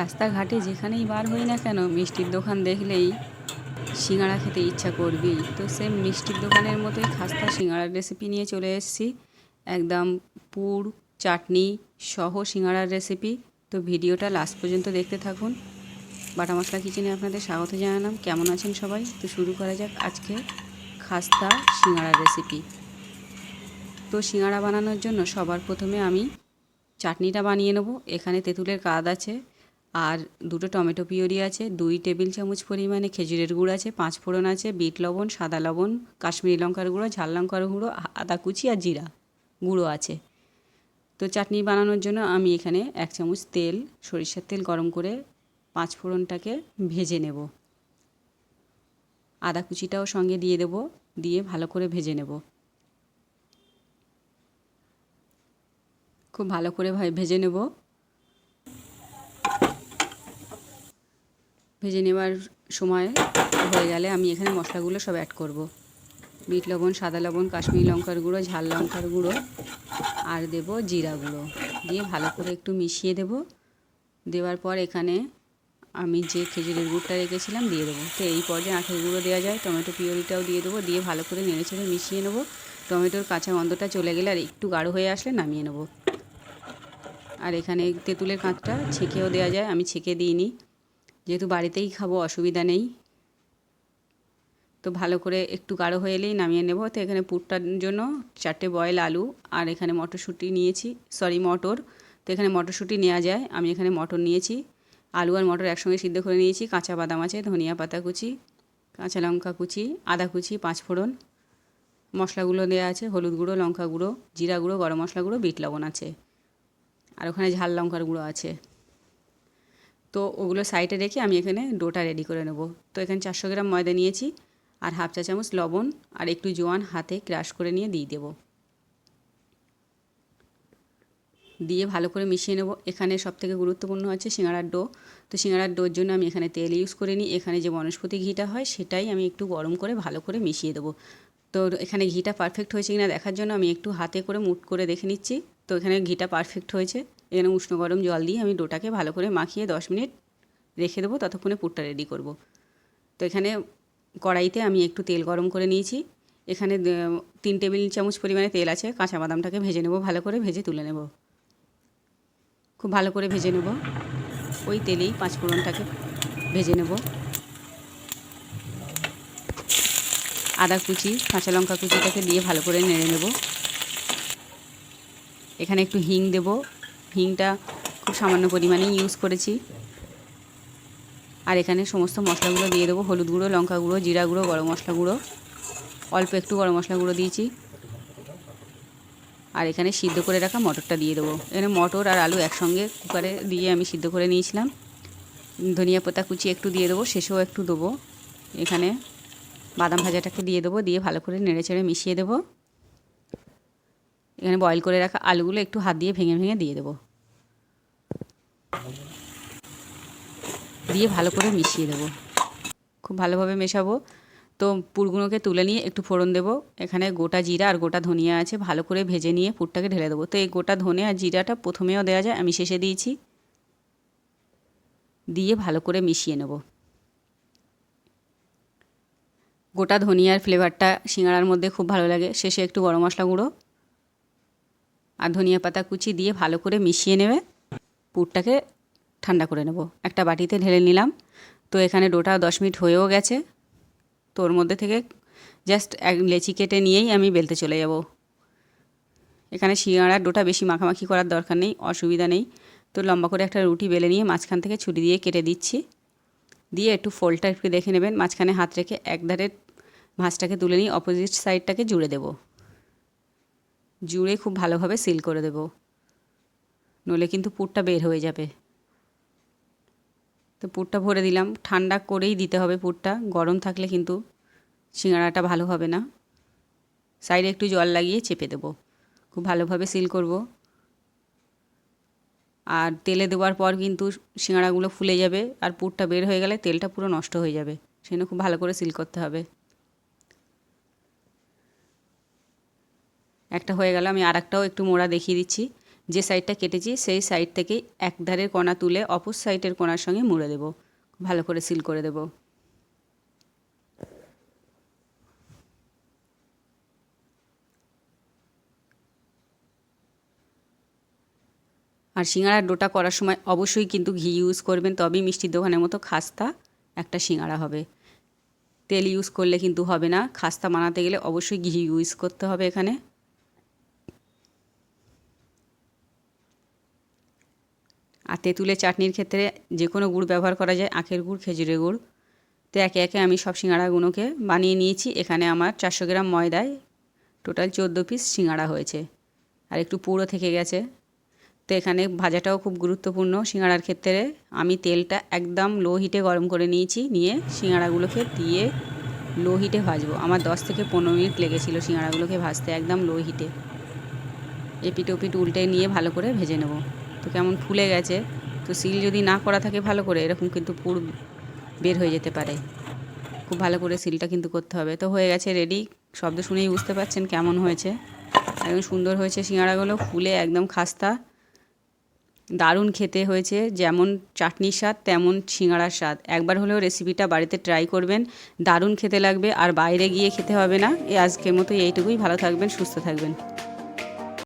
রাস্তাঘাটে যেখানেই বার হই না কেন, মিষ্টির দোকান দেখলেই সিঙ্গাড়া খেতে ইচ্ছা করবেই। তো সেম মিষ্টির দোকানের মতোই খাস্তা সিঙ্গাড়ার রেসিপি নিয়ে চলে এসেছি। একদম পুর, চাটনি সহ সিঙ্গাড়ার রেসিপি তো ভিডিওটা লাস্ট পর্যন্ত দেখতে থাকুন। বাটা মশলা কিচেনে আপনাদের স্বাগত জানালাম। কেমন আছেন সবাই? তো শুরু করা যাক আজকে খাস্তা সিঙ্গাড়ার রেসিপি তো সিঙ্গাড়া বানানোর জন্য সবার প্রথমে আমি চাটনিটা বানিয়ে নেব। এখানে তেঁতুলের কাদ আছে। আর দুটো টমেটো পিওরি আছে, দুই টেবিল চামচ পরিমাণে খেজুরের গুড় আছে, পাঁচ ফোড়ন আছে, বিট লবণ, সাদা লবণ, কাশ্মীরি লঙ্কার গুঁড়ো, ঝাল লঙ্কার গুঁড়ো, আদা কুচি আর জিরা গুঁড়ো আছে। তো চাটনি বানানোর জন্য আমি এখানে এক চামচ তেল, সরিষার তেল গরম করে পাঁচ ফোড়নটাকে ভেজে নেব। আদা কুচিটাও সঙ্গে দিয়ে দেব, দিয়ে ভালো করে ভেজে নেব। খুব ভালো করে ভেজে নেব। ভেজে নেবার সময় হয়ে গেলে আমি এখানে মশলাগুলো সব অ্যাড করব। বিট লবণ, সাদা লবণ, কাশ্মীরি লঙ্কার গুঁড়ো, ঝাল লঙ্কার গুঁড়ো আর দেব জিরা গুঁড়ো। দিয়ে ভালো করে একটু মিশিয়ে দেব। দেওয়ার পর এখানে আমি যে খেজুরের গুড়টা রেখেছিলাম দিয়ে দেবো। তো এই পর্যায়ে আখের গুঁড়ো দেওয়া যায়, টমেটো পিওরিটাও দিয়ে দেবো। দিয়ে ভালো করে নেড়ে চেড়ে মিশিয়ে নেব। টমেটোর কাঁচা গন্ধটা চলে গেলে আর একটু গাঢ় হয়ে আসলে নামিয়ে নেব। আর এখানে তেঁতুলের কাঁচটা ছেঁকেও দেওয়া যায়, আমি ছেঁকে দিইনি। যেহেতু বাড়িতেই খাব, অসুবিধা নেই। তো ভালো করে একটু গাঢ় হয়ে এলেই নামিয়ে নেব। তো এখানে পুরটার জন্য চারটে বয়েল আলু আর এখানে মটরশুঁটি নিয়েছি। সরি মটর। তো এখানে মটরশুঁটি নেওয়া যায়। আমি এখানে মটর নিয়েছি। আলু আর মটর একসঙ্গে সিদ্ধ করে নিয়েছি। কাঁচা বাদাম আছে, ধনিয়া পাতা কুচি, কাঁচা লঙ্কা কুচি, আদা কুচি, পাঁচ ফোড়ন। মশলাগুলো দেওয়া আছে, হলুদ গুঁড়ো, লঙ্কা গুঁড়ো, জিরা গুঁড়ো, গরম মশলা গুঁড়ো, বিট লবণ আছে। আর ওখানে ঝাল লঙ্কার গুঁড়ো আছে। তো ওগুলো সাইডে রেখে আমি এখানে ডোটা রেডি করে নেব। তো এখানে চারশো গ্রাম ময়দা নিয়েছি আর হাফ চা চামচ লবণ আর একটু জোয়ান হাতে ক্রাশ করে নিয়ে দিয়ে দেবো। দিয়ে ভালো করে মিশিয়ে নেব। এখানে সবথেকে গুরুত্বপূর্ণ হচ্ছে সিঙ্গাড়ার ডো। তো সিঙ্গাড়ার ডোর জন্য আমি এখানে তেল ইউজ করে নিই। এখানে যে বনস্পতি ঘিটা হয় সেটাই আমি একটু গরম করে ভালো করে মিশিয়ে দেবো। তো এখানে ঘিটা পারফেক্ট হয়েছে কিনা দেখার জন্য আমি একটু হাতে করে মুট করে দেখে নিচ্ছি। তো এখানে ঘিটা পারফেক্ট হয়েছে। এখানে উষ্ণ গরম জল দিয়ে আমি ডোটাকে ভালো করে মাখিয়ে দশ মিনিট রেখে দেবো, ততক্ষণে পুরটা রেডি করব। তো এখানে কড়াইতে আমি একটু তেল গরম করে নিয়েছি। এখানে তিন টেবিল চামচ পরিমাণে তেল আছে, কাঁচা বাদামটাকে ভেজে নেব, ভালো করে ভেজে তুলে নেব। খুব ভালো করে ভেজে নেব। ওই তেলেই পাঁচ ফোড়নটাকে ভেজে নেব। আদা কুচি, কাঁচা লঙ্কা কুচিটাকে দিয়ে ভালো করে নেড়ে নেব। এখানে একটু হিং দেব। হিংটা খুব সামান্য পরিমাণেই ইউজ করেছি। আর এখানে সমস্ত মশলাগুলো দিয়ে দেবো। হলুদ গুঁড়ো, লঙ্কা গুঁড়ো, জিরা গুঁড়ো, গরম মশলা গুঁড়ো। অল্প একটু গরম মশলা গুঁড়ো দিয়েছি। আর এখানে সিদ্ধ করে রাখা মটরটা দিয়ে দেবো। এখানে মটর আর আলু একসঙ্গে কুকারে দিয়ে আমি সিদ্ধ করে নিয়েছিলাম। ধনিয়া পাতা কুচি একটু দিয়ে দেবো, শেষেও একটু দেবো। এখানে বাদাম ভাজাটাকে দিয়ে দেবো, দিয়ে ভালো করে নেড়ে চেড়ে মিশিয়ে দেবো। এখানে বয়েল করে রাখা আলুগুলো একটু হাত দিয়ে ভেঙে ভেঙে দিয়ে দেবো। দিয়ে ভালো করে মিশিয়ে দেবো। খুব ভালোভাবে মেশাবো। তো পুরগুলোকে তুলে নিয়ে একটু ফোড়ন দেবো। এখানে গোটা জিরা আর গোটা ধনিয়া আছে। ভালো করে ভেজে নিয়ে পুরটাকে ঢেলে দেবো। তো এই গোটা ধনে আর জিরাটা প্রথমেও দেওয়া যায়, আমি শেষে দিয়েছি। দিয়ে ভালো করে মিশিয়ে নেব। গোটা ধনিয়ার ফ্লেভারটা সিঙ্গাড়ার মধ্যে খুব ভালো লাগে। শেষে একটু গরম মশলা গুঁড়ো। আর ধনিয়া পাতা কুচি দিয়ে ভালো করে মিশিয়ে নেবে। পুরটাকে ঠান্ডা করে নেব। একটা বাটিতে ঢেলে নিলাম। তো এখানে ডোটা দশ মিনিট হয়েও গেছে। তো ওর মধ্যে থেকে জাস্ট এক লেচি কেটে নিয়েই আমি বেলতে চলে যাব। এখানে শিঙাড়ার ডোটা বেশি মাখামাখি করার দরকার নেই, অসুবিধা নেই। তো লম্বা করে একটা রুটি বেলে নিয়ে মাঝখান থেকে ছুরি দিয়ে কেটে দিচ্ছি। দিয়ে একটু ফোল্ডটা একটু দেখে নেবেন। মাঝখানে হাত রেখে এক ধারের ভাঁজটাকে তুলে নিয়ে অপোজিট সাইডটাকে জুড়ে দেব। জুড়ে খুব ভালোভাবে সিল করে দেব। নলে কিন্তু পুরটা বের হয়ে যাবে। তো পুরটা ভরে দিলাম। ঠান্ডা করেই দিতে হবে পুরটা। গরম থাকলে কিন্তু সিঙ্গাড়াটা ভালো হবে না। সাইডে একটু জল লাগিয়ে চেপে দেবো। খুব ভালোভাবে সিল করব। আর তেলে দেওয়ার পর কিন্তু সিঙ্গাড়াগুলো ফুলে যাবে। আর পুরটা বের হয়ে গেলে তেলটা পুরো নষ্ট হয়ে যাবে। সেজন্য খুব ভালো করে সিল করতে হবে। একটা হয়ে গেল, আমি আর একটাও একটু মোড়া দেখিয়ে দিচ্ছি। যে সাইডটা কেটেছি, সেই সাইড থেকেই এক ধারের কোণা তুলে অপর সাইডের কোণার সঙ্গে মুড়ে দেব। ভালো করে সিল করে দেব। আর সিঙ্গাড়ার ডোটা করার সময় অবশ্যই কিন্তু ঘি ইউজ করবেন, তবেই মিষ্টির দোকানের মতো খাস্তা একটা সিঙ্গাড়া হবে। তেল ইউজ করলে কিন্তু হবে না, খাস্তা বানাতে গেলে অবশ্যই ঘি ইউজ করতে হবে এখানে। আর তেঁতুলের চাটনির ক্ষেত্রে যে কোনো গুড় ব্যবহার করা যায়, আখের গুড়, খেজুরের গুড়। তো একে একে আমি সব সিঙ্গাড়াগুলোকে বানিয়ে নিয়েছি। এখানে আমার চারশো গ্রাম ময়দায় টোটাল চোদ্দ পিস সিঙ্গাড়া হয়েছে। আর একটু পুরো থেকে গেছে। তো এখানে ভাজাটাও খুব গুরুত্বপূর্ণ। সিঙ্গাড়ার ক্ষেত্রে আমি তেলটা একদম লো হিটে গরম করে নিয়েছি, নিয়ে সিঙ্গাড়াগুলোকে দিয়ে লো হিটে ভাজবো। আমার দশ থেকে পনেরো মিনিট লেগেছিলো সিঙ্গাড়াগুলোকে ভাজতে একদম লো হিটে। এপিট ওপিট উল্টে নিয়ে ভালো করে ভেজে নেব। তো কেমন ফুলে গেছে। তো সিল যদি না করা থাকে ভালো করে, এরকম কিন্তু পুর বের হয়ে যেতে পারে। খুব ভালো করে সিলটা কিন্তু করতে হবে। তো হয়ে গেছে রেডি শব্দ শুনেই বুঝতে পারছেন কেমন হয়েছে। একদম সুন্দর হয়েছে সিঙ্গাড়াগুলো ফুলে একদম খাস্তা। দারুণ খেতে হয়েছে। যেমন চাটনির স্বাদ, তেমন সিঙ্গাড়ার স্বাদ। একবার হলেও রেসিপিটা বাড়িতে ট্রাই করবেন। দারুণ খেতে লাগবে। আর বাইরে গিয়ে খেতে হবে না। এই আজকের মতো এইটুকুই। ভালো থাকবেন, সুস্থ থাকবেন।